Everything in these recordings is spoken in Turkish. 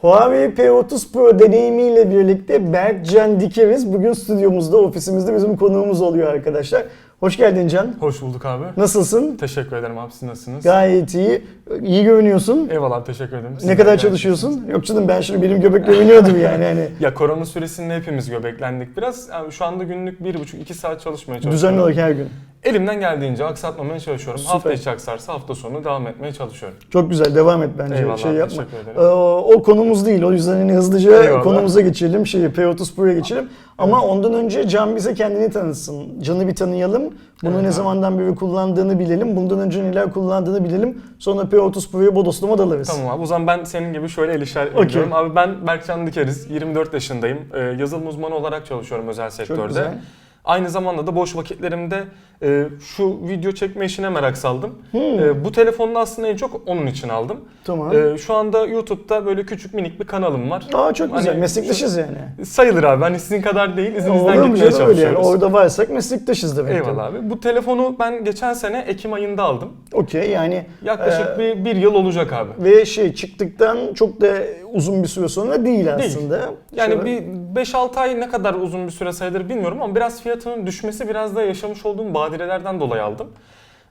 Huawei P30 Pro deneyimiyle birlikte Berkcan Dikeriz bugün stüdyomuzda, ofisimizde bizim konuğumuz oluyor arkadaşlar. Hoş geldin Can. Hoş bulduk abi. Nasılsın? Teşekkür ederim abi. Siz nasılsınız? Gayet iyi. İyi görünüyorsun. Eyvallah teşekkür ederim. Siz Ne kadar çalışıyorsun? Yok canım ben şimdi benim göbek görünüyordur yani. Hani Ya korona süresinde hepimiz göbeklendik biraz. Yani şu anda günlük 1,5-2 saat çalışmaya çalışıyorum. düzenli olarak her gün. Elimden geldiğince aksatmamaya çalışıyorum. Süper. Hafta içi aksarsa hafta sonu devam etmeye çalışıyorum. Çok güzel devam et bence. Eyvallah, şey yapma. Ee, o konumuz değil. O yüzden hani hızlıca Eyvallah. konumuza geçelim. Şey P30 Pro'ya geçelim. Ama ondan önce Can bize kendini tanıtsın. Can'ı bir tanıyalım. Bunu Evet ne zamandan beri kullandığını bilelim. Bundan önce neler kullandığını bilelim. Sonra P30 Pro'ya bodoslama dalarız. Tamam abi o zaman ben senin gibi şöyle el işaret Okey. ediyorum. Abi ben Berkcan Dikeriz, 24 yaşındayım. Ee, yazılım uzmanı olarak çalışıyorum özel sektörde. güzel. Aynı zamanda da boş vakitlerimde e, şu video çekme işine merak saldım. Hmm. E, bu telefonu da aslında en çok onun için aldım. Tamam. E, şu anda YouTube'da böyle küçük minik bir kanalım var. Aa çok güzel. Hani Meslektaşız yani. Sayılır abi. Hani sizin kadar değil. İzinizden Olur gitmeye öyle yani. çalışıyoruz. Orada varsak meslektaşız demek. Eyvallah abi. Bu telefonu ben geçen sene Ekim ayında aldım. Okey yani. Yaklaşık e, bir, bir yıl olacak abi. Ve şey çıktıktan çok da uzun bir süre sonra değil aslında. Yani Şöyle- bir 5-6 ay ne kadar uzun bir süre sayılır bilmiyorum ama biraz fiyatının düşmesi biraz da yaşamış olduğum badirelerden dolayı aldım.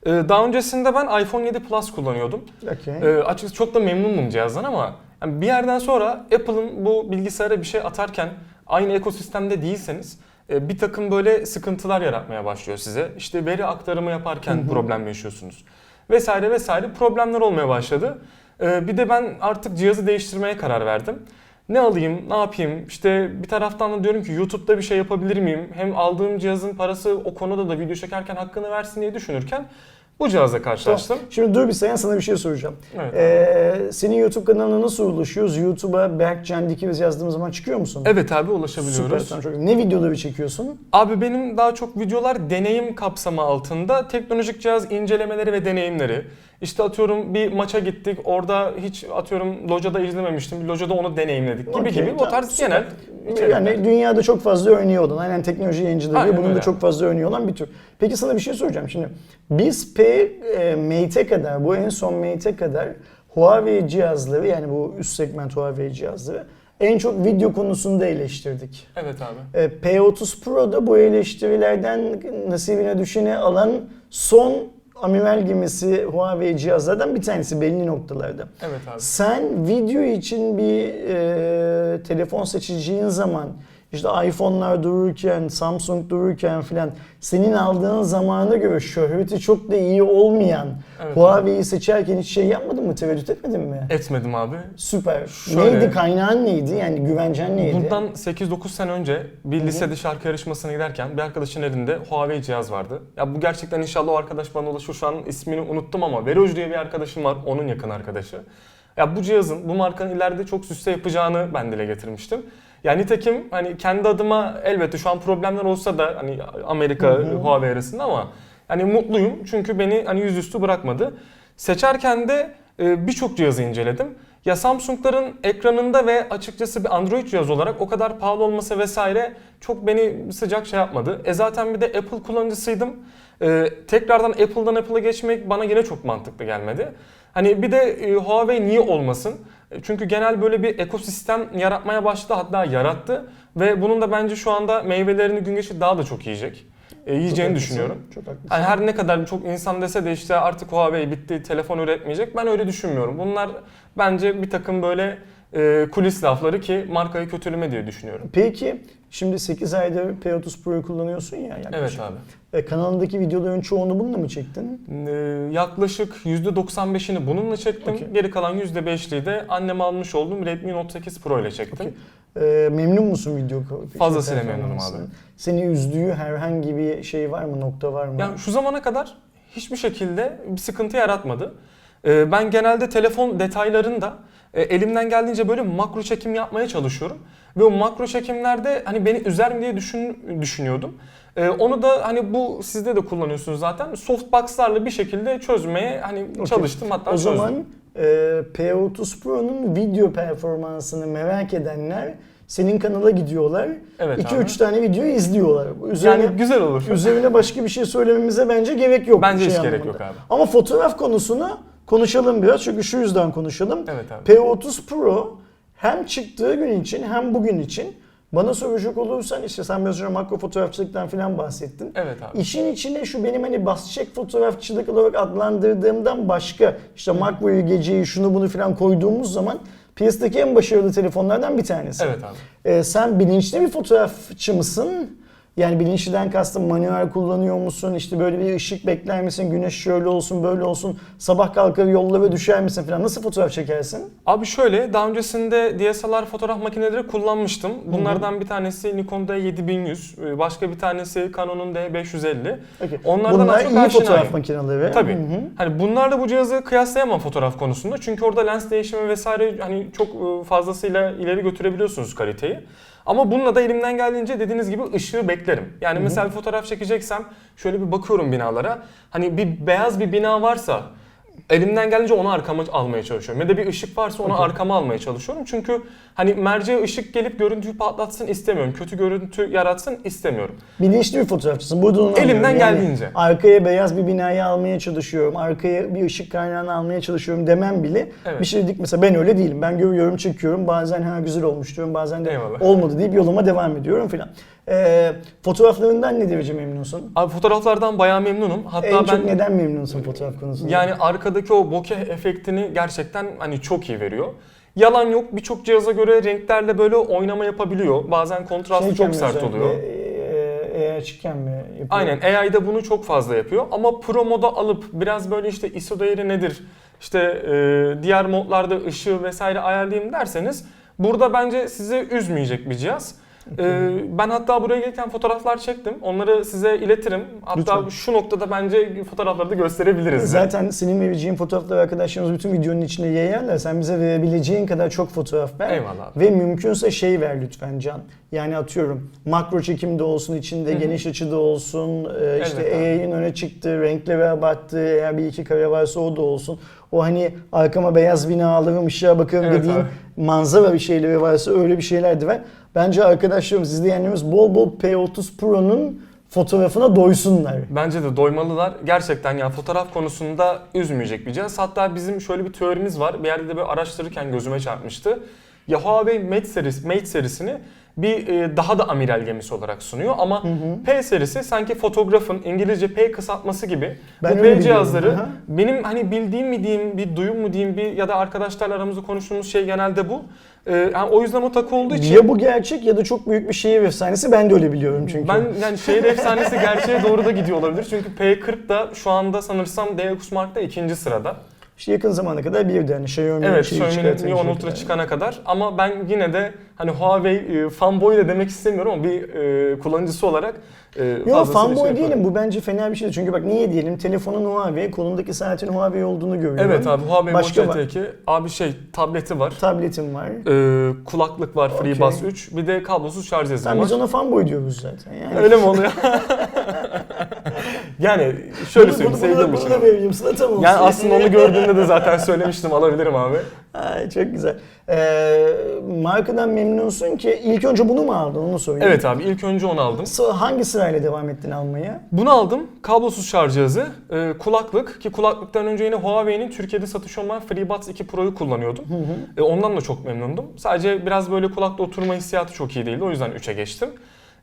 Ee, Daha öncesinde ben iPhone 7 Plus kullanıyordum. Okey. Ee, Açıkçası çok da memnunum cihazdan ama yani bir yerden sonra Apple'ın bu bilgisayara bir şey atarken aynı ekosistemde değilseniz e, bir takım böyle sıkıntılar yaratmaya başlıyor size. İşte veri aktarımı yaparken problem yaşıyorsunuz. Vesaire vesaire problemler olmaya başladı. Ee, Bir de ben artık cihazı değiştirmeye karar verdim. Ne alayım, ne yapayım? İşte bir taraftan da diyorum ki YouTube'da bir şey yapabilir miyim? Hem aldığım cihazın parası o konuda da video çekerken hakkını versin diye düşünürken bu cihazla karşılaştım. Şimdi dur bir saniye sana bir şey soracağım. Evet. Ee, senin YouTube kanalına nasıl ulaşıyoruz? YouTube'a Berkcan Dikimiz yazdığımız zaman çıkıyor musun? Evet abi Süper. ulaşabiliyoruz. tamam, çok- Ne videoları çekiyorsun? Abi benim daha çok videolar deneyim kapsamı altında teknolojik cihaz incelemeleri ve deneyimleri. İşte atıyorum bir maça gittik orada hiç atıyorum locada izlememiştim. Locada onu deneyimledik gibi Okey, gibi o tamam, tarz süper. genel. Yani dünyada çok fazla örneği olan, aynen teknoloji yayıncıları Aynen gibi bunun da öyle. çok fazla örneği olan bir tür. Peki sana bir şey soracağım şimdi. Biz P e, Mate'e kadar, bu en son Mate'e kadar Huawei cihazları yani bu üst segment Huawei cihazları en çok video konusunda eleştirdik. Evet abi. E, P30 Pro'da bu eleştirilerden nasibine düşeni alan son amiral gemisi Huawei cihazlardan bir tanesi belli noktalarda. Evet abi. Sen video için bir e, telefon seçeceğin zaman işte iPhone'lar dururken, Samsung dururken filan senin aldığın zamana göre şöhreti çok da iyi olmayan Evet. Huawei'yi seçerken hiç şey yapmadın mı? Tereddüt etmedin mi? Etmedim abi. Süper. Şöyle- neydi? Kaynağın neydi? Yani güvencen neydi? Bundan 8-9 sene önce bir lisede şarkı yarışmasına giderken bir arkadaşın elinde Huawei cihaz vardı. Ya bu gerçekten inşallah o arkadaş bana ulaşır. Şu an ismini unuttum ama Veroj diye bir arkadaşım var. Onun yakın arkadaşı. Ya bu cihazın bu markanın ileride çok süsse yapacağını ben dile getirmiştim. Yani nitekim hani kendi adıma elbette şu an problemler olsa da hani Amerika Huawei arasında ama hani mutluyum çünkü beni hani yüzüstü bırakmadı. Seçerken de e, birçok cihazı inceledim. Ya Samsung'ların ekranında ve açıkçası bir Android cihaz olarak o kadar pahalı olması vesaire çok beni sıcak şey yapmadı. E zaten bir de Apple kullanıcısıydım. E, tekrardan Apple'dan Apple'a geçmek bana yine çok mantıklı gelmedi. Hani bir de e, Huawei niye olmasın? Çünkü genel böyle bir ekosistem yaratmaya başladı hatta yarattı ve bunun da bence şu anda meyvelerini gün geçti daha da çok yiyecek. E, Çok yiyeceğini haklısın, düşünüyorum. Çok haklısın. Yani her ne kadar çok insan dese de işte artık Huawei bitti, telefon üretmeyecek. Ben öyle düşünmüyorum. Bunlar bence bir takım böyle e, kulis lafları ki markayı kötüleme diye düşünüyorum. Peki şimdi 8 ayda P30 Pro'yu kullanıyorsun ya yaklaşık. Evet abi. E, kanalındaki videoların çoğunu bununla mı çektin? E, yaklaşık %95'ini bununla çektim. Okey. Geri kalan %5'liği de anneme almış olduğum Redmi Note 8 Pro ile çektim. E, memnun musun video ko- Fazlasıyla şey, memnunum abi. Seni üzdüğü herhangi bir şey var mı? Nokta var mı? Yani şu zamana kadar hiçbir şekilde bir sıkıntı yaratmadı. Ee, Ben genelde telefon detaylarında e, elimden geldiğince böyle makro çekim yapmaya çalışıyorum. Ve o makro çekimlerde hani beni üzer mi diye düşün, düşünüyordum. Ee, Onu da hani bu sizde de kullanıyorsunuz zaten. Softbox'larla bir şekilde çözmeye hani Okey. çalıştım hatta o çözdüm. zaman e, P30 Pro'nun video performansını merak edenler senin kanala gidiyorlar. Evet 2-3 abi. tane videoyu izliyorlar. Üzerine, Yani güzel olur. üzerine başka bir şey söylememize bence gerek yok. Bence şey hiç gerek anlamında. yok abi. Ama fotoğraf konusunu konuşalım biraz çünkü şu yüzden konuşalım. Evet abi. P30 Pro hem çıktığı gün için hem bugün için bana soracak olursan işte sen biraz önce makro fotoğrafçılıktan falan bahsettin. Evet abi. İşin içine şu benim hani bas çek fotoğrafçılık olarak adlandırdığımdan başka işte makroyu, geceyi, şunu bunu falan koyduğumuz zaman piyasadaki en başarılı telefonlardan bir tanesi. Evet abi. Ee, sen bilinçli bir fotoğrafçı mısın? Yani bilinçliden kastım manuel kullanıyor musun? İşte böyle bir ışık bekler misin? Güneş şöyle olsun, böyle olsun. Sabah kalkar yollara düşer misin falan. Nasıl fotoğraf çekersin? Abi şöyle daha öncesinde DSLR fotoğraf makineleri kullanmıştım. Bunlardan bir tanesi Nikon D7100, başka bir tanesi Canon'un D550. Okey. Onlardan Bunlar az çok iyi aşinayım. fotoğraf makineleri. Tabii. Hı hı. Hani bunlarla bu cihazı kıyaslayamam fotoğraf konusunda. Çünkü orada lens değişimi vesaire hani çok e, fazlasıyla ileri götürebiliyorsunuz kaliteyi. Ama bununla da elimden geldiğince dediğiniz gibi ışığı beklerim. Yani mesela bir fotoğraf çekeceksem şöyle bir bakıyorum binalara. Hani bir beyaz bir bina varsa elimden gelince onu arkama almaya çalışıyorum. Ya da bir ışık varsa onu Okey. arkama almaya çalışıyorum. Çünkü hani merceğe ışık gelip görüntüyü patlatsın istemiyorum. Kötü görüntü yaratsın istemiyorum. Bilinçli bir fotoğrafçısın. Burada onu Elimden. Yani geldiğince. Arkaya beyaz bir binayı almaya çalışıyorum. Arkaya bir ışık kaynağını almaya çalışıyorum demem bile Evet. bir şey dedik. Mesela ben öyle değilim. Ben görüyorum, çekiyorum. Bazen ha güzel olmuş diyorum. Bazen de Eyvallah. olmadı deyip yoluma devam ediyorum filan. Ee, fotoğraflarından ne derece memnunsun? Abi fotoğraflardan bayağı memnunum. Hatta en ben çok neden memnunsun fotoğraf konusunda? Yani arkadaki o bokeh efektini gerçekten hani çok iyi veriyor. Yalan yok birçok cihaza göre renklerle böyle oynama yapabiliyor. Bazen kontrastı çok sert oluyor. E, e, açıkken mi yapıyor? Aynen AI'de bunu çok fazla yapıyor ama Pro moda alıp biraz böyle işte ISO değeri nedir? İşte e, diğer modlarda ışığı vesaire ayarlayayım derseniz burada bence sizi üzmeyecek bir cihaz. E, ben hatta buraya gelirken fotoğraflar çektim. Onları size iletirim. Hatta Lütfen. şu noktada bence fotoğrafları da gösterebiliriz. Zaten senin vereceğin fotoğrafları arkadaşlarımız bütün videonun içine yayarlar. Sen bize verebileceğin kadar çok fotoğraf ver. Eyvallah. Ve mümkünse şey ver lütfen Can. Yani atıyorum makro çekimde olsun, içinde geniş açıda olsun, e, işte. AI'nin öne çıktığı, renkleri abarttığı, eğer bir iki kare varsa o da olsun. O hani arkama beyaz bina alırım, ışığa bakarım Evet dediğin abi. manzara bir şeyleri varsa öyle bir şeyler de ver. Bence arkadaşlarımız, izleyenlerimiz bol bol P30 Pro'nun fotoğrafına doysunlar. Bence de doymalılar. Gerçekten ya fotoğraf konusunda üzmeyecek bir cihaz. Hatta bizim şöyle bir teorimiz var. Bir yerde de böyle araştırırken gözüme çarpmıştı. Ya Huawei Mate, serisi, Mate serisini bir e, daha da amiral gemisi olarak sunuyor ama P serisi sanki fotoğrafın İngilizce P kısaltması gibi Ben bu P cihazları Aha. benim hani bildiğim mi diyeyim bir duyum mu diyeyim bir ya da arkadaşlarla aramızda konuştuğumuz şey genelde bu. E, yani o yüzden o takı olduğu için Ya bu gerçek ya da çok büyük bir şehir efsanesi. Ben de öyle biliyorum çünkü. ben yani şehir efsanesi gerçeğe doğru da gidiyor olabilir. Çünkü P40 da şu anda sanırsam DX Mark'ta ikinci sırada. İşte yakın zamana kadar bir de hani Xiaomi Evet, şeyi Xiaomi'nin 10 Ultra kadar. çıkana kadar ama ben yine de hani Huawei e, fanboy da demek istemiyorum ama bir e, kullanıcısı olarak e, Yok fazlasıyla fanboy şey değilim bu bence fena bir şey. Çünkü bak niye diyelim telefonun Huawei, kolundaki saatin Huawei olduğunu görüyorum. Evet abi Huawei Başka Watch var. GT2 abi şey tableti var. Tabletim var. e, kulaklık var Okey. FreeBuds 3 bir de kablosuz şarj cihazı var. biz ona fanboy diyoruz zaten. Yani. Öyle mi oluyor? yani şöyle Bunu- söyleyeyim bunu, sevdiğim bunu, için. bunu da vereyim sana tam olsun. Yani aslında onu gördüğümde de zaten söylemiştim alabilirim abi. Ay, çok güzel. Ee, markadan memnunsun ki ilk önce bunu mu aldın onu sorayım. Evet abi ilk önce onu aldım. Sı- Hangi sırayla devam ettin almaya? Bunu aldım. Kablosuz şarj cihazı, e, kulaklık ki kulaklıktan önce yine Huawei'nin Türkiye'de satışı olan FreeBuds 2 Pro'yu kullanıyordum. E, ondan da çok memnundum. Sadece biraz böyle kulakta oturma hissiyatı çok iyi değildi. O yüzden 3'e geçtim.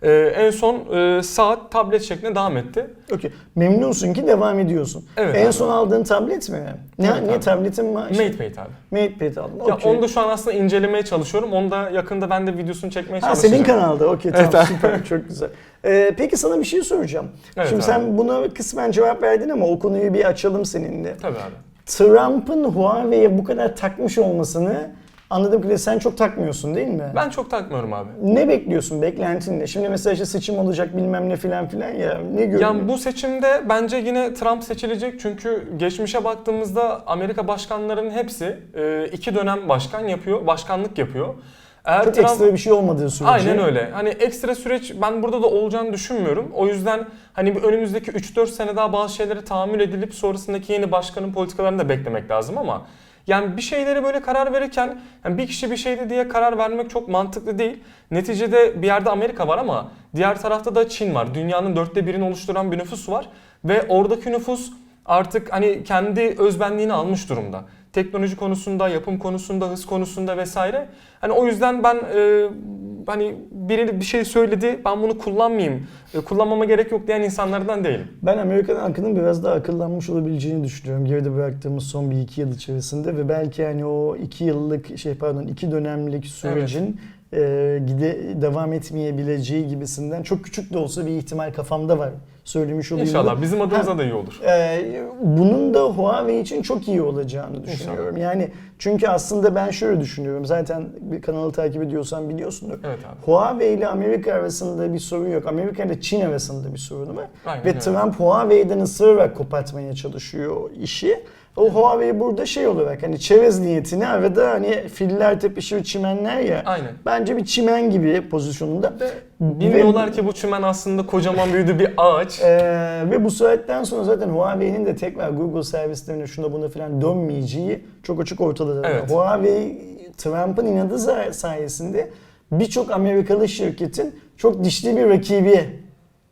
E, en son e, saat tablet şeklinde devam etti. Okey. Memnunsun ki devam ediyorsun. Evet en abi. son aldığın tablet mi? Ne, Evet ne abi. tabletin var? MatePad abi. MatePad aldın. Ya Okey. onu da şu an aslında incelemeye çalışıyorum. Onu da yakında ben de videosunu çekmeye Ha, çalışacağım. senin kanalda. Okey tamam Evet. süper çok güzel. Ee, peki sana bir şey soracağım. Evet Şimdi abi. sen buna kısmen cevap verdin ama o konuyu bir açalım seninle. Tabii abi. Trump'ın Huawei'ye bu kadar takmış olmasını anladığım kadarıyla sen çok takmıyorsun değil mi? Ben çok takmıyorum abi. Ne bekliyorsun beklentin ne? Şimdi mesela işte seçim olacak bilmem ne filan filan ya ne görüyorsun? Yani bu seçimde bence yine Trump seçilecek çünkü geçmişe baktığımızda Amerika başkanlarının hepsi e, iki dönem başkan yapıyor, başkanlık yapıyor. Eğer Çok ekstra bir şey olmadığı sürece. Aynen öyle. Hani ekstra süreç ben burada da olacağını düşünmüyorum. O yüzden hani bir önümüzdeki 3-4 sene daha bazı şeylere tahammül edilip sonrasındaki yeni başkanın politikalarını da beklemek lazım ama yani bir şeylere böyle karar verirken yani bir kişi bir şeydi diye karar vermek çok mantıklı değil. Neticede bir yerde Amerika var ama diğer tarafta da Çin var. Dünyanın dörtte birini oluşturan bir nüfus var ve oradaki nüfus artık hani kendi özbenliğini almış durumda. Teknoloji konusunda, yapım konusunda, hız konusunda vesaire. Hani o yüzden ben e, hani biri bir şey söyledi ben bunu kullanmayayım, e, kullanmama gerek yok diyen insanlardan değilim. Ben Amerikan halkının biraz daha akıllanmış olabileceğini düşünüyorum. Geride bıraktığımız son bir iki yıl içerisinde ve belki hani o iki yıllık şey pardon iki dönemlik sürecin e, gide devam etmeyebileceği gibisinden çok küçük de olsa bir ihtimal kafamda var. Söylemiş olayım. İnşallah bizim adımıza Ha. da iyi olur. Ee, bunun da Huawei için çok iyi olacağını düşünüyorum. Yani çünkü aslında ben şöyle düşünüyorum. Zaten bir kanalı takip ediyorsan biliyorsundur. Evet abi. Huawei ile Amerika arasında bir sorun yok. Amerika ile Çin arasında bir sorun var. Aynen Ve öyle. Trump Huawei'den ısırarak kopartmaya çalışıyor işi. O Huawei burada şey olarak hani çerez niyetini arada hani filler tepişir çimenler ya. Aynen. Bence bir çimen gibi pozisyonunda. Ve bilmiyorlar ki bu çimen aslında kocaman büyüdü bir ağaç. Ee, ve bu saatten sonra zaten Huawei'nin de tekrar Google servislerine şuna buna falan dönmeyeceği çok açık ortada. Evet. Huawei Trump'ın inadı sayesinde birçok Amerikalı şirketin çok dişli bir rakibi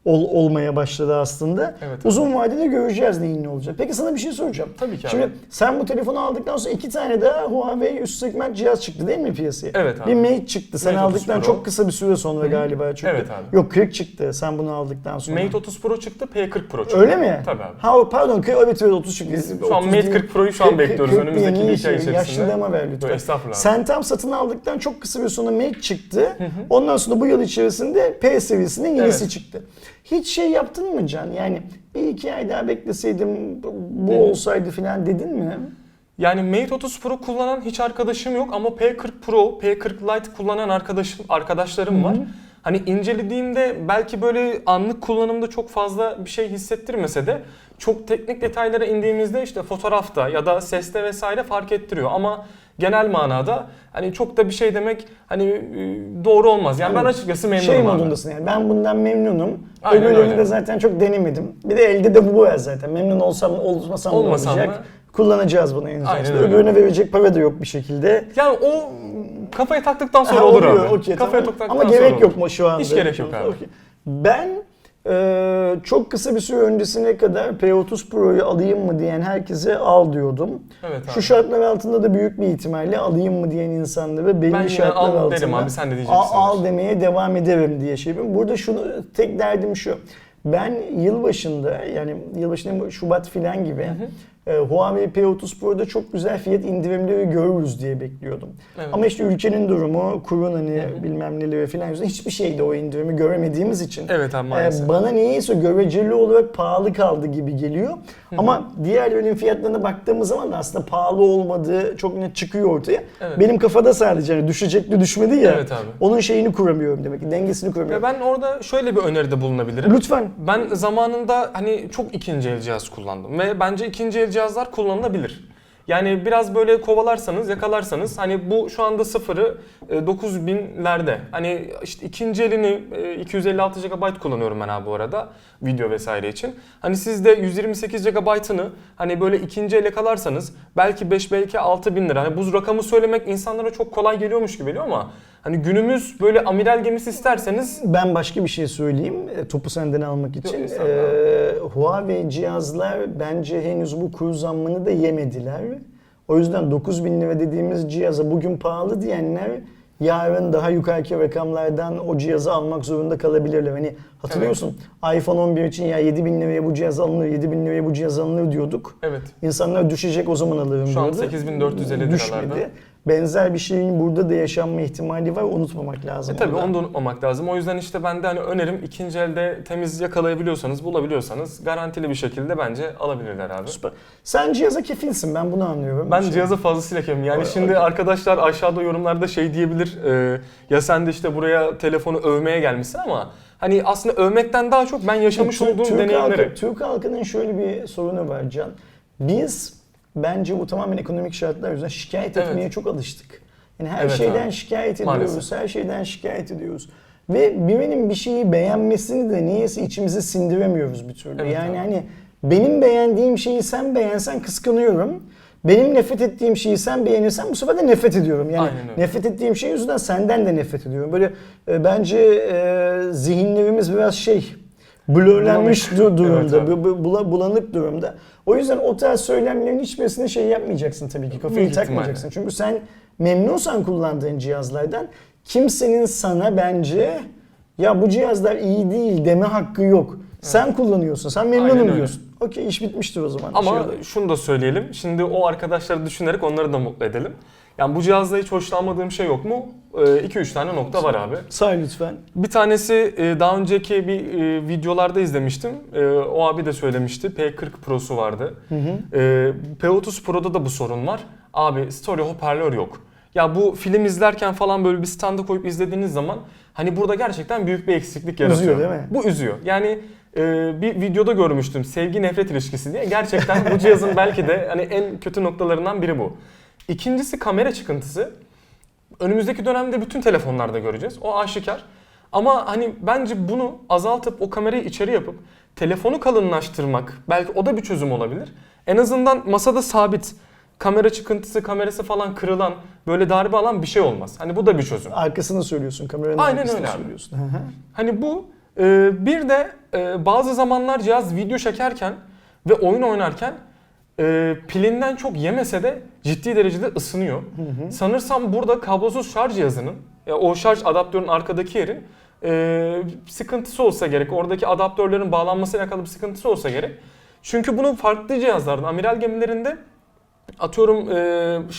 ol- olmaya başladı aslında. Evet. Uzun vadede göreceğiz neyin ne olacak. Peki sana bir şey soracağım. Tabii ki abi. Şimdi sen bu telefonu aldıktan sonra iki tane daha Huawei üst segment cihaz çıktı değil mi piyasaya? Evet abi. Bir Mate çıktı. Sen Mate 30 aldıktan çok kısa bir süre sonra galiba çıktı. Evet abi. Yok 40 çıktı sen bunu aldıktan sonra. Mate 30 Pro çıktı, P40 Pro çıktı. Öyle mi? Tabii abi. Ha pardon evet evet 30 çıktı. Şu an 30 Mate değil. 40 Pro'yu şu an 40 bekliyoruz 40 önümüzdeki bir ay içerisinde. Yaşlılığıma ver lütfen. Estağfurullah. Sen tam satın aldıktan çok kısa bir sonra Mate çıktı. Ondan sonra bu yıl içerisinde P seviyesinin yenisi Evet. çıktı. Hiç şey yaptın mı Can? Yani bir iki ay daha bekleseydim bu hı. olsaydı falan dedin mi? Yani Mate 30 Pro kullanan hiç arkadaşım yok ama P40 Pro, P40 Lite kullanan arkadaşım arkadaşlarım var. Hani incelediğimde belki böyle anlık kullanımda çok fazla bir şey hissettirmese de çok teknik detaylara indiğimizde işte fotoğrafta ya da seste vesaire fark ettiriyor ama genel manada hani çok da bir şey demek hani e, doğru olmaz. Yani ben açıkçası memnunum Şey abi. modundasın yani ben bundan memnunum. Aynen Öbürlerini de zaten çok denemedim. Bir de elde de bu var zaten. Memnun olsam olmasam Olmasam olacak. da- Kullanacağız bunu en öyle. Öbürüne verecek para da yok bir şekilde. Yani o kafaya taktıktan sonra Ha, olur oluyor, abi. okey, kafaya tamam. taktıktan Ama sonra gerek olur. yok mu şu anda? Hiç gerek yok abi. Okey. Ben e, çok kısa bir süre öncesine kadar P30 Pro'yu alayım mı diyen herkese al diyordum. Evet abi. Şu şartlar altında da büyük bir ihtimalle alayım mı diyen insanları belli Ben yine şartlar al altında derim abi, sen de diyeceksin. al, al demeye devam ederim diye şey yapıyorum. Burada şunu tek derdim şu. Ben yılbaşında yani yılbaşında Şubat filan gibi e, Huawei P30 Pro'da çok güzel fiyat indirimleri görürüz diye bekliyordum. Evet. Ama işte ülkenin durumu, kurun hani bilmem neleri falan yüzünden hiçbir şeyde o indirimi göremediğimiz için Evet abi e, maalesef. bana niyeyse göreceli olarak pahalı kaldı gibi geliyor. Ama diğerlerinin fiyatlarına baktığımız zaman da aslında pahalı olmadığı çok net çıkıyor ortaya. Evet. Benim kafada sadece hani düşecekti düşmedi ya. Evet abi. Onun şeyini kuramıyorum demek ki dengesini kuramıyorum. Ya ben orada şöyle bir öneride bulunabilirim. Lütfen Ben zamanında hani çok ikinci el cihaz kullandım ve bence ikinci el cihazlar kullanılabilir. Yani biraz böyle kovalarsanız, yakalarsanız hani bu şu anda sıfırı e, 9000'lerde. Hani işte ikinci elini e, 256 GB kullanıyorum ben abi bu arada video vesaire için. Hani siz de 128 GB'ını hani böyle ikinci el yakalarsanız belki 5 belki 6000 lira. Hani bu rakamı söylemek insanlara çok kolay geliyormuş gibi geliyor ama hani günümüz böyle amiral gemisi isterseniz ben başka bir şey söyleyeyim e, topu senden almak için. estağfurullah. Ee, Huawei cihazlar bence henüz bu kur zammını da yemediler. O yüzden 9000 lira dediğimiz cihaza bugün pahalı diyenler yarın daha yukarıki rakamlardan o cihazı almak zorunda kalabilirler. Hani hatırlıyorsun iPhone 11 için ya 7000 liraya bu cihaz alınır, 7000 liraya bu cihaz alınır diyorduk. evet İnsanlar düşecek o zaman alırım Şu an diyordu. 8450 Düşmedi. Benzer bir şeyin burada da yaşanma ihtimali var unutmamak lazım. E tabii onu da. unutmamak lazım. O yüzden işte ben de hani önerim ikinci elde temiz yakalayabiliyorsanız, bulabiliyorsanız garantili bir şekilde bence alabilirler abi. Süper. Sen cihaza kefilsin ben bunu anlıyorum. Ben Şey- cihaza fazlasıyla kemim. Yani Okey. şimdi arkadaşlar aşağıda yorumlarda şey diyebilir. e, ya sen de işte buraya telefonu övmeye gelmişsin ama hani aslında övmekten daha çok ben yaşamış Türk- olduğum Türk deneyimleri. Halkı, Türk halkının şöyle bir sorunu var Can. Biz bence bu tamamen ekonomik şartlar yüzünden şikayet Evet. etmeye çok alıştık. Yani her Evet şeyden abi. şikayet ediyoruz, Maalesef. her şeyden şikayet ediyoruz. Ve birinin bir şeyi beğenmesini de niyeyse içimize sindiremiyoruz bir türlü. Evet yani abi. hani benim beğendiğim şeyi sen beğensen kıskanıyorum. Benim nefret ettiğim şeyi sen beğenirsen bu sefer de nefret ediyorum. Yani nefret ettiğim şey yüzünden senden de nefret ediyorum. Böyle e, bence e, zihinlerimiz biraz şey blurlenmiş du- durumda, Evet, bula- bulanık durumda. O yüzden o tarz söylemlerin hiçbirisine şey yapmayacaksın tabii ki. Kafayı Büyük takmayacaksın. Çünkü sen memnunsan kullandığın cihazlardan kimsenin sana bence ya bu cihazlar iyi değil deme hakkı yok. Sen kullanıyorsun, sen memnunum diyorsun. Okey iş bitmiştir o zaman. Ama Şey şunu da söyleyelim. Şimdi o arkadaşları düşünerek onları da mutlu edelim. Yani bu cihazda hiç hoşlanmadığım şey yok mu? 2-3 tane nokta var abi. Say lütfen. Bir tanesi e, daha önceki bir e, videolarda izlemiştim. E, O abi de söylemişti. P40 Pro'su vardı. E, P30 Pro'da da bu sorun var. Abi stereo hoparlör yok. Ya bu film izlerken falan böyle bir standa koyup izlediğiniz zaman hani burada gerçekten büyük bir eksiklik yaratıyor. Üzüyor değil mi? Bu üzüyor. Yani e, bir videoda görmüştüm sevgi nefret ilişkisi diye. Gerçekten bu cihazın belki de hani en kötü noktalarından biri bu. İkincisi kamera çıkıntısı. Önümüzdeki dönemde bütün telefonlarda göreceğiz. O aşikar. Ama hani bence bunu azaltıp o kamerayı içeri yapıp telefonu kalınlaştırmak belki o da bir çözüm olabilir. En azından masada sabit kamera çıkıntısı, kamerası falan kırılan, böyle darbe alan bir şey olmaz. Hani bu da bir çözüm. Arkasını söylüyorsun, kameranın Aynen arkasını öyle abi. söylüyorsun. Hani bu e, bir de e, bazı zamanlar cihaz video çekerken ve oyun oynarken e, pilinden çok yemese de ciddi derecede ısınıyor. Sanırsam burada kablosuz şarj cihazının ya o şarj adaptörün arkadaki yerin e, sıkıntısı olsa gerek. Oradaki adaptörlerin bağlanmasıyla alakalı bir sıkıntısı olsa gerek. Çünkü bunu farklı cihazlarda, amiral gemilerinde atıyorum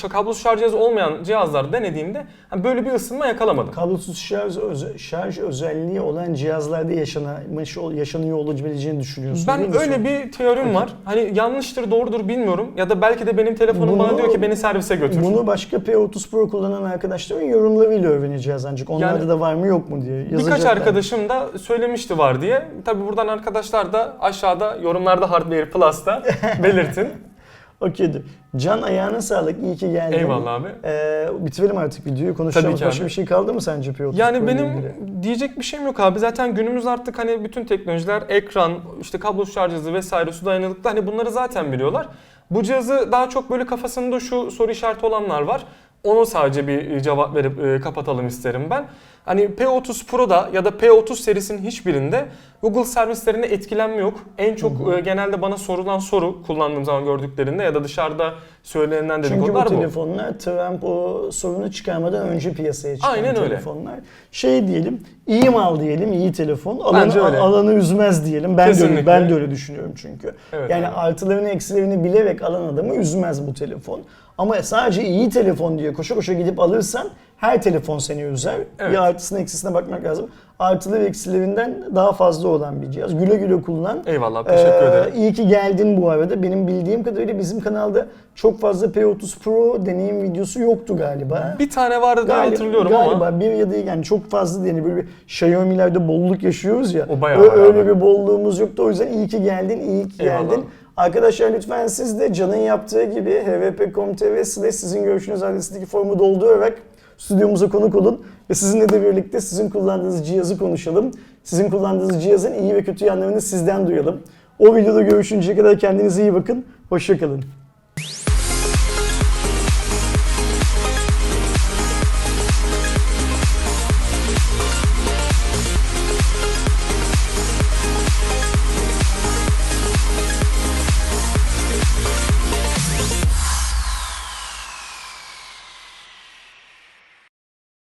e, kablosuz şarj cihazı olmayan cihazlar denediğimde hani böyle bir ısınma yakalamadım. Kablosuz şarj, öze- şarj özelliği olan cihazlarda yaşanamış, yaşanıyor olabileceğini düşünüyorsun Ben öyle bir teorim var. Hani yanlıştır doğrudur bilmiyorum. Ya da belki de benim telefonum bana Bunu- diyor ki beni servise götür. Bunu başka P30 Pro kullanan arkadaşların yorumlarıyla öğreneceğiz ancak. Onlarda Yani- da var mı yok mu diye Birkaç yazacaklar. arkadaşım da söylemişti var diye. Tabi buradan arkadaşlar da aşağıda yorumlarda Hardware Plus'ta belirtin. Okeydir. Can ayağına sağlık. İyi ki geldin. Eyvallah abi. Ee, bitirelim artık videoyu. Konuşacağımız ki başka abi. bir şey kaldı mı sence P30 Pro Yani benim ilgili? diyecek bir şeyim yok abi. Zaten günümüz artık hani bütün teknolojiler ekran, işte kablosuz şarj cihazı vesaire su dayanıklı hani bunları zaten biliyorlar. Bu cihazı daha çok böyle kafasında şu soru işareti olanlar var. Onu sadece bir cevap verip e, kapatalım isterim ben. Hani P30 Pro'da ya da P30 serisinin hiçbirinde Google servislerine etkilenme yok. En çok e, genelde bana sorulan soru kullandığım zaman gördüklerinde ya da dışarıda söylenilen Çünkü bu dedikodular bu. telefonlar Trump o sorunu çıkarmadan önce piyasaya çıkan Aynen öyle. telefonlar. Şey diyelim, iyi mal diyelim, iyi telefon. Alanı, Bence öyle. alanı üzmez diyelim. Ben de, öyle, ben de öyle düşünüyorum çünkü. Evet, yani abi. artılarını eksilerini bilerek alan adamı üzmez bu telefon. Ama sadece iyi telefon diye koşa koşa gidip alırsan her telefon seni üzer. Evet. Bir artısına eksisine bakmak lazım. Artılı ve eksilerinden daha fazla olan bir cihaz. Güle güle kullan. Eyvallah teşekkür Ee, ederim. İyi ki geldin bu arada. Benim bildiğim kadarıyla bizim kanalda çok fazla P30 Pro deneyim videosu yoktu galiba. Bir tane vardı diye Gali- hatırlıyorum galiba ama. bir ya da yani çok fazla. Yani böyle bir Xiaomi'lerde bolluk yaşıyoruz ya. O bayağı öyle abi. bir bolluğumuz yoktu. O yüzden iyi ki geldin, iyi ki Eyvallah. geldin. Arkadaşlar lütfen siz de Can'ın yaptığı gibi hvp.com.tr sizin görüşünüz adresindeki formu doldurarak stüdyomuza konuk olun ve sizinle de birlikte sizin kullandığınız cihazı konuşalım. Sizin kullandığınız cihazın iyi ve kötü yanlarını sizden duyalım. O videoda görüşünceye kadar kendinize iyi bakın. Hoşçakalın.